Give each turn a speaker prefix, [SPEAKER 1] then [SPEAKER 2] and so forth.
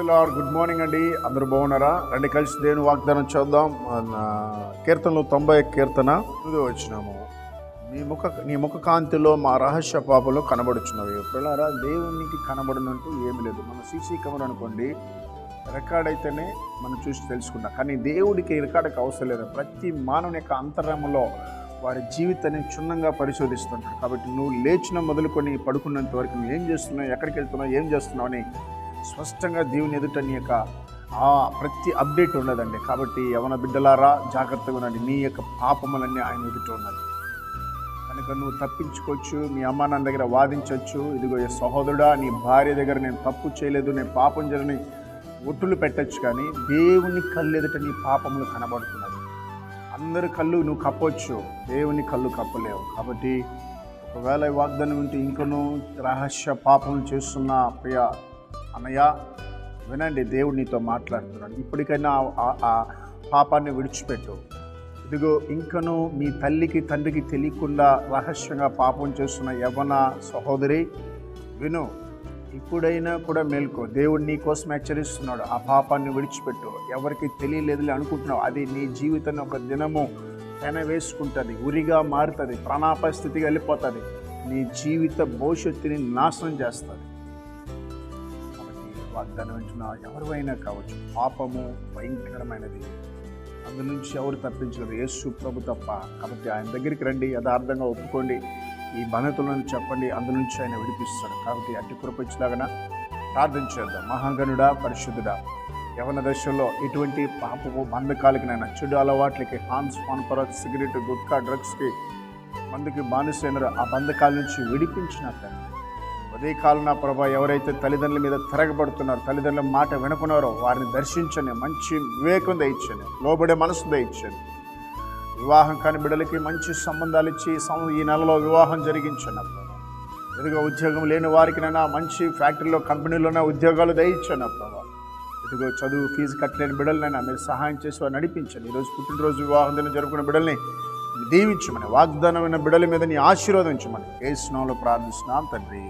[SPEAKER 1] Lord good morning అండి. అందరూ బాగున్నారా? రండి కలిసి దేవుని వాగ్దానం చేద్దాం. కీర్తనలో కీర్తనలు తొంభై కీర్తన. ఇది వచ్చినాము నీ ముఖ నీ ముఖ కాంతిలో మా రహస్య పాపలు కనబడుచున్నవి. పిల్లరా దేవునికి కనబడినట్టు ఏమి లేదు. మన సీసీ కెమెరా అనుకోండి రికార్డ్ అయితేనే మనం చూసి తెలుసుకుంటాం. కానీ దేవుడికి రికార్డుకి అవసరం లేదు. ప్రతి మానవుని యొక్క అంతరంలో వారి జీవితాన్ని క్షుణ్ణంగా పరిశోధిస్తుంటారు. కాబట్టి నువ్వు లేచిన మొదలుకొని పడుకున్నంత వరకు నువ్వు ఏం చేస్తున్నావు ఎక్కడికి వెళ్తున్నావు ఏం చేస్తున్నావు అని స్పష్టంగా దేవుని ఎదుట నీ యొక్క ఆ ప్రతి అప్డేట్ ఉండదండి కాబట్టి యవన బిడ్డలారా జాగ్రత్తగా ఉండండి. నీ యొక్క పాపములన్నీ ఆయన ఎదుట ఉన్నది. కనుక నువ్వు తప్పించుకోవచ్చు మీ అమ్మ నాన్న దగ్గర వాదించవచ్చు. ఇదిగో సహోదరుడా నీ భార్య దగ్గర నేను తప్పు చేయలేదు నేను పాపం జరని ఒట్టులు పెట్టచ్చు కానీ దేవుని కళ్ళు ఎదుట నీ పాపములు కనబడుతున్నది. అందరి కళ్ళు నువ్వు కప్పొచ్చు దేవుని కళ్ళు కప్పలేవు. కాబట్టి ఒకవేళ వాగ్దానం ఉంటే ఇంకనూ రహస్య పాపం చేస్తున్న ప్రియ అన్నయ్య వినండి దేవుడు నీతో మాట్లాడుతున్నాడు. ఇప్పటికైనా ఆ- పాపాన్ని విడిచిపెట్టు. ఇదిగో ఇంకను మీ తల్లికి తండ్రికి తెలియకుండా రహస్యంగా పాపం చేస్తున్న యవన సహోదరి విను ఇప్పుడైనా కూడా మేల్కో. దేవుడు నీ కోసం హెచ్చరిస్తున్నాడు. ఆ పాపాన్ని విడిచిపెట్టు. ఎవరికి తెలియలేదులే అనుకుంటున్నావు. అది నీ జీవితాన్ని ఒక దినము పెన వేసుకుంటుంది ఉరిగా మారుతుంది ప్రాణాపరిస్థితికి వెళ్ళిపోతుంది. నీ జీవిత భవిష్యత్తుని నాశనం చేస్తుంది. వాగ్దానం వింటున్న ఎవరివైనా కావచ్చు పాపము భయంకరమైనది. అందు నుంచి ఎవరు తప్పించలేదు యేసు ప్రభు తప్ప. కాబట్టి ఆయన దగ్గరికి రండి యథార్థంగా ఒప్పుకోండి. ఈ బంధతులను చెప్పండి అందు నుంచి ఆయన విడిపిస్తాడు. కాబట్టి అట్టి కృపించలాగన ప్రార్థన చేద్దాం. మహాగణుడా పరిశుద్ధుడా యవన దశలో ఎటువంటి పాపము బంధకాలకి నైనా చెడు అలవాట్లకి హాన్స్ పాన్పరాత్ సిగరెట్ గుట్కా డ్రగ్స్కి మందుకి బానిసైనరు ఆ బంధకాల నుంచి విడిపించిన తండ్రి ఉదయకాలన ప్రభా ఎవరైతే తల్లిదండ్రుల మీద తిరగబడుతున్నారో తల్లిదండ్రుల మాట వినుకున్నారో వారిని దర్శించండి. మంచి వివేకం దయచండి లోబడే మనసు దయచండి వివాహం కాని బిడ్డలకి మంచి సంబంధాలు ఇచ్చి ఈ నెలలో వివాహం జరిగించండి అప్పుడు ఎదుగా ఉద్యోగం లేని వారికినైనా మంచి ఫ్యాక్టరీలో కంపెనీలోనే ఉద్యోగాలు దయించండి ప్రభా ఇదిగో చదువు ఫీజు కట్టలేని బిడ్డలనైనా మీరు సహాయం చేసి వారు నడిపించండి. ఈరోజు పుట్టినరోజు వివాహం దిన జరుపుకున్న బిడ్డల్ని దీవించమని వాగ్దానమైన బిడ్డల మీద నీ ఆశీర్వదించమని ఏ స్నాలో ప్రార్థిస్తున్నాం తండ్రి.